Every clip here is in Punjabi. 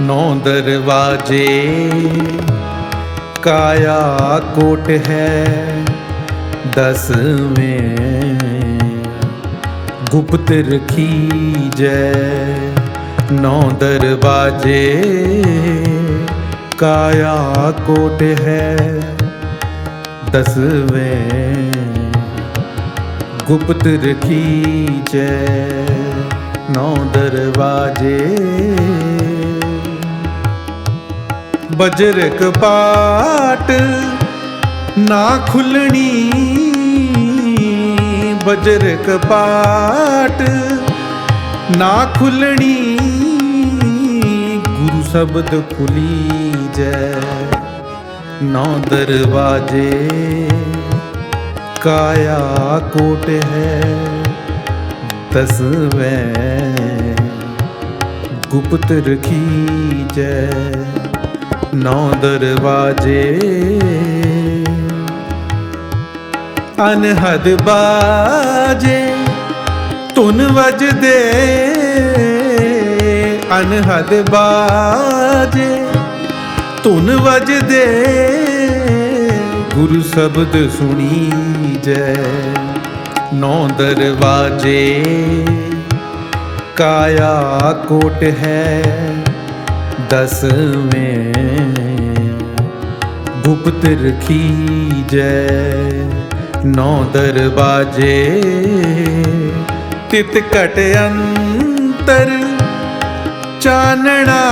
ਨੌ ਦਰਵਾਜੇ ਕਾਇਆ ਕੋਟ ਹੈ ਦਸਵੇਂ। ਗੁਪਤ ਰਖੀ ਜੈ ਨੌ ਦਰਵਾਜੇ ਕਾਇਆ ਕੋਟ ਹੈ। ਤਸਵੇ ਗੁਪਤ ਰਖੀ ਚੈ ਨੌ ਦਰਵਾਜੇ। ਬਜਰ ਕਪਾਟ ਨਾ ਖੁੱਲਣੀ। ਬਜਰ ਕਪਾਟ ਨਾ ਖੁੱਲਣੀ। ਗੁਰੂ ਸ਼ਬਦ ਖੁਲੀ ਜੈ ਨੌ ਦਰਵਾਜੇ, ਕਾਇਆ ਕੋਟ ਹੈ, ਦਸਵੇਂ ਗੁਪਤ ਰਖੀ ਜੈ ਨੌ ਦਰਵਾਜੇ, ਅਨਹਦ ਬਾਜੇ, ਧੁਨ ਵਜਦੇ। ਅਨਹਦ ਬਾਜੇ ਧੁਨ ਵਜਦੇ, ਗੁਰੂ ਸ਼ਬਦ ਸੁਣੀ ਜੈ। ਨੌ ਦਰਵਾਜੇ, ਕਾਇਆ ਕੋਟ ਹੈ ਦਸਵੇਂ ਗੁਪਤ ਰਖੀ ਜੈ। ਨੌ ਦਰਵਾਜੇ, ਤਿਤ ਘਟ ਅੰਤਰ ਚਾਨਣਾ।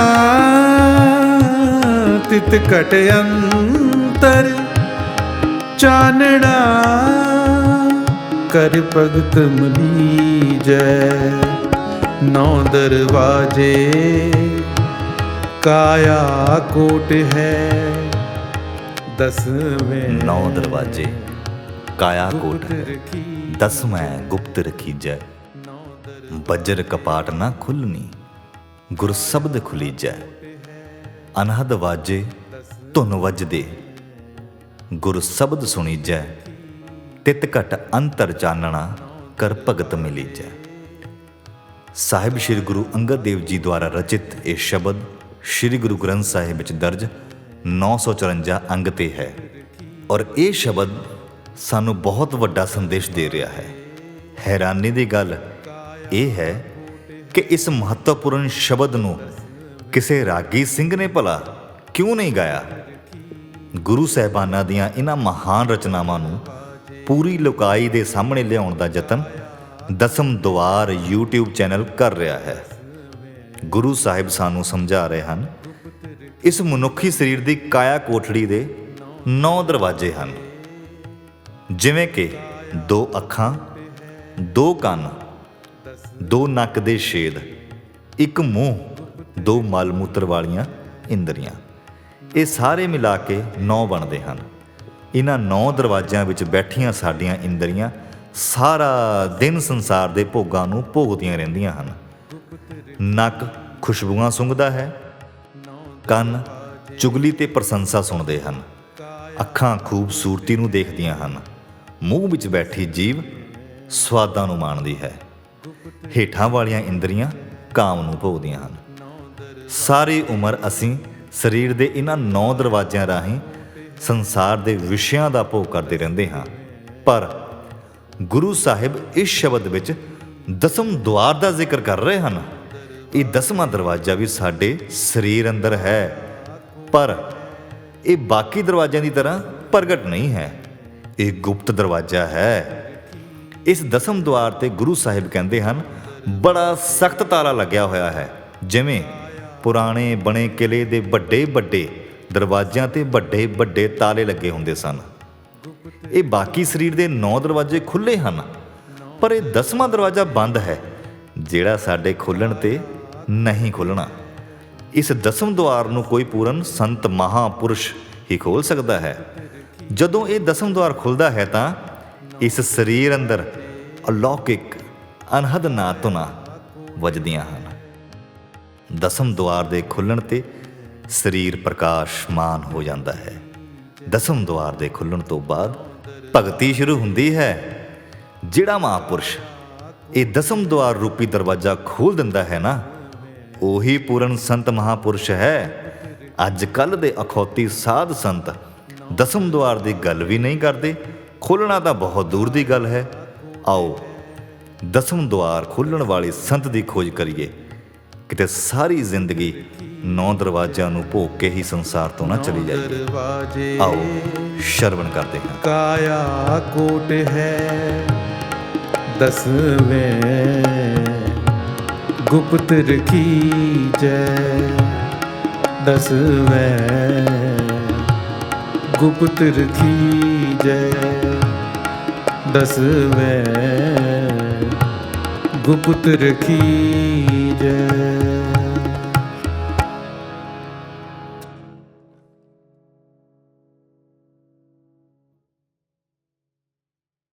ਤਿਤ ਘਟ ਅੰਤਰ ਚਾਨਣਾ ਕਰ ਭਗਤ ਮਲੀ ਜੈ ਨੌ ਦਰਵਾਜੇ ਕਾਇਆ ਕੋਟ ਹੈ ਦਸਵੇਂ ਨੌ ਦਰਵਾਜੇ ਕਾਇਆ ਕੋਟ ਹੈ। ਦਸਵੇਂ ਗੁਪਤ ਰਖੀਜੈ ਬੱਜਰ ਕਪਾਟ ਨਾ ਖੁੱਲਣੀ ਗੁਰ ਸ਼ਬਦ ਖੁਲੀਜੈ ਅਨਹਦ ਵਾਜੇ ਧੁਨ ਵੱਜਦੇ। ਗੁਰ ਸ਼ਬਦ ਸੁਣੀਜੈ, ਤਿਤ ਘਟ ਅੰਤਰ ਚਾਨਣਾ ਕਰ ਭਗਤ ਮਿਲੀਜੈ। ਸਾਹਿਬ ਸ੍ਰੀ ਗੁਰੂ ਅੰਗਦ ਦੇਵ ਜੀ ਦੁਆਰਾ ਰਚਿਤ ਇਹ ਸ਼ਬਦ ਸ੍ਰੀ ਗੁਰੂ ਗ੍ਰੰਥ ਸਾਹਿਬ ਵਿੱਚ ਦਰਜ 954 ਅੰਗ ਤੇ ਹੈ। ਔਰ ਇਹ ਸ਼ਬਦ ਸਾਨੂੰ ਬਹੁਤ ਵੱਡਾ ਸੰਦੇਸ਼ ਦੇ ਰਿਹਾ ਹੈ। ਹੈਰਾਨੀ ਦੀ ਗੱਲ ਇਹ ਹੈ ਕਿ ਇਸ ਮਹੱਤਵਪੂਰਨ ਸ਼ਬਦ ਨੂੰ ਕਿਸੇ ਰਾਗੀ ਸਿੰਘ ਨੇ ਭਲਾ ਕਿਉਂ ਨਹੀਂ ਗਾਇਆ? ਗੁਰੂ ਸਾਹਿਬਾਨਾਂ ਦੀਆਂ ਇਹਨਾਂ ਮਹਾਨ ਰਚਨਾਵਾਂ ਨੂੰ ਪੂਰੀ ਲੋਕਾਈ ਦੇ ਸਾਹਮਣੇ ਲਿਆਉਣ ਦਾ ਯਤਨ ਦਸਮ ਦੁਆਰ YouTube ਚੈਨਲ ਕਰ ਰਿਹਾ ਹੈ। ਗੁਰੂ ਸਾਹਿਬ ਸਾਨੂੰ ਸਮਝਾ ਰਹੇ ਹਨ, ਇਸ ਮਨੁੱਖੀ ਸਰੀਰ ਦੀ ਕਾਇਆ ਕੋਠੜੀ ਦੇ ਨੌ ਦਰਵਾਜ਼ੇ ਹਨ। ਜਿਵੇਂ ਕਿ ਦੋ ਅੱਖਾਂ, ਦੋ ਕੰਨ, ਦੋ ਨੱਕ ਦੇ ਛੇਦ, ਇੱਕ ਮੂੰਹ ਦੋ ਮਲ ਮੂਤਰ ਵਾਲੀਆਂ ਇੰਦਰੀਆਂ। ਇਹ ਸਾਰੇ ਮਿਲਾ ਕੇ 9 ਬਣਦੇ ਹਨ। ਇਹਨਾਂ 9 ਦਰਵਾਜ਼ਿਆਂ ਵਿੱਚ ਬੈਠੀਆਂ ਸਾਡੀਆਂ ਇੰਦਰੀਆਂ ਸਾਰਾ ਦਿਨ ਸੰਸਾਰ ਦੇ ਭੋਗਾਂ ਨੂੰ ਭੋਗਦੀਆਂ ਰਹਿੰਦੀਆਂ ਹਨ। ਨੱਕ ਖੁਸ਼ਬੂਆਂ ਸੁੰਘਦਾ ਹੈ, ਕੰਨ ਚੁਗਲੀ ਤੇ ਪ੍ਰਸ਼ੰਸਾ ਸੁਣਦੇ ਹਨ, ਅੱਖਾਂ ਖੂਬਸੂਰਤੀ ਨੂੰ ਦੇਖਦੀਆਂ ਹਨ। ਮੂੰਹ ਵਿੱਚ ਬੈਠੀ ਜੀਵ ਸਵਾਦਾਂ ਨੂੰ ਮਾਣਦੀ ਹੈ। ਹੇਠਾਂ ਵਾਲੀਆਂ ਇੰਦਰੀਆਂ ਕਾਮ ਨੂੰ ਭੋਗਦੀਆਂ ਹਨ। ਸਾਰੀ ਉਮਰ ਅਸੀਂ ਸਰੀਰ ਦੇ ਇਹਨਾਂ ਨੌ ਦਰਵਾਜ਼ਿਆਂ ਰਾਹੀਂ ਸੰਸਾਰ ਦੇ ਵਿਸ਼ਿਆਂ ਦਾ ਭੋਗ ਕਰਦੇ ਰਹਿੰਦੇ ਹਾਂ। ਪਰ ਗੁਰੂ ਸਾਹਿਬ ਇਸ ਸ਼ਬਦ ਵਿੱਚ ਦਸਮ ਦੁਆਰ ਦਾ ਜ਼ਿਕਰ ਕਰ ਰਹੇ ਹਨ। ਇਹ ਦਸਵਾਂ ਦਰਵਾਜ਼ਾ ਵੀ ਸਾਡੇ ਸਰੀਰ ਅੰਦਰ ਹੈ। ਪਰ ਇਹ ਬਾਕੀ ਦਰਵਾਜ਼ਿਆਂ ਦੀ ਤਰ੍ਹਾਂ ਪ੍ਰਗਟ ਨਹੀਂ ਹੈ। ਇਹ ਗੁਪਤ ਦਰਵਾਜ਼ਾ ਹੈ। ਇਸ ਦਸਮ ਦੁਆਰ ਤੇ ਗੁਰੂ ਸਾਹਿਬ ਕਹਿੰਦੇ ਹਨ, ਬੜਾ ਸਖਤ ਤਾਲਾ ਲੱਗਿਆ ਹੋਇਆ ਹੈ, ਜਿਵੇਂ ਪੁਰਾਣੇ ਬਣੇ ਕਿਲੇ ਦੇ ਵੱਡੇ ਵੱਡੇ ਦਰਵਾਜ਼ਿਆਂ ਤੇ ਵੱਡੇ ਵੱਡੇ ਤਾਲੇ ਲੱਗੇ ਹੁੰਦੇ ਸਨ। ਇਹ ਬਾਕੀ ਸਰੀਰ ਦੇ 9 ਦਰਵਾਜ਼ੇ ਖੁੱਲੇ ਹਨ, ਪਰ ਇਹ ਦਸਵਾਂ ਦਰਵਾਜ਼ਾ ਬੰਦ ਹੈ, ਜਿਹੜਾ ਸਾਡੇ ਖੁੱਲਣ ਤੇ ਨਹੀਂ ਖੁੱਲਣਾ ਇਸ ਦਸਮ ਦੁਆਰ ਨੂੰ ਕੋਈ ਪੂਰਨ ਸੰਤ ਮਹਾਪੁਰਸ਼ ਹੀ ਖੋਲ ਸਕਦਾ ਹੈ। ਜਦੋਂ ਇਹ ਦਸਮ ਦੁਆਰ ਖੁੱਲਦਾ ਹੈ ਤਾਂ ਇਸ ਸਰੀਰ ਅੰਦਰ ਅਲੌਕਿਕ ਅਨਹਦ ਨਾਤੁਨਾ ਵੱਜਦੀਆਂ ਹਨ। ਦਸਮ ਦੁਆਰ ਦੇ ਖੁੱਲਣ ਤੇ ਸਰੀਰ ਪ੍ਰਕਾਸ਼ਮਾਨ ਹੋ ਜਾਂਦਾ ਹੈ। ਦਸਮ ਦੁਆਰ ਦੇ ਖੁੱਲਣ ਤੋਂ ਬਾਅਦ ਭਗਤੀ ਸ਼ੁਰੂ ਹੁੰਦੀ ਹੈ। ਜਿਹੜਾ ਮਹਾਪੁਰਸ਼ ਇਹ ਦਸਮ ਦੁਆਰ ਰੂਪੀ ਦਰਵਾਜ਼ਾ ਖੋਲ ਦਿੰਦਾ ਹੈ ਨਾ, ਉਹੀ ਪੂਰਨ ਸੰਤ ਮਹਾਪੁਰਸ਼ ਹੈ। ਅੱਜ ਕੱਲ ਦੇ ਅਖੌਤੀ ਸਾਧ ਸੰਤ ਦਸਮ ਦੁਆਰ ਦੀ ਗੱਲ ਵੀ ਨਹੀਂ ਕਰਦੇ ਖੋਲਣਾ ਤਾਂ ਬਹੁਤ ਦੂਰ ਦੀ ਗੱਲ ਹੈ। ਆਓ ਦਸਮ ਦੁਆਰ ਖੋਲਣ ਵਾਲੇ ਸੰਤ ਦੀ ਖੋਜ ਕਰੀਏ। ਕਿਤੇ ਸਾਰੀ ਜ਼ਿੰਦਗੀ ਨੌ ਦਰਵਾਜ਼ਿਆਂ ਨੂੰ ਭੋਗ ਕੇ ਹੀ ਸੰਸਾਰ ਤੋਂ ਨਾ ਚਲੀ ਜਾਈਏ। ਆਓ ਸ਼ਰਵਣ ਕਰਦੇ ਹਾਂ। ਕਾਇਆ ਕੋਟ ਹੈ ਦਸਵੇਂ ਗੁਪਤ ਰਖੀ ਜੈ ਦਸਵੇਂ ਗੁਪਤ ਰਖੀ ਜੈ ਦਸਵੇਂ ਗੁਪਤ ਰਖੀ ਜੈ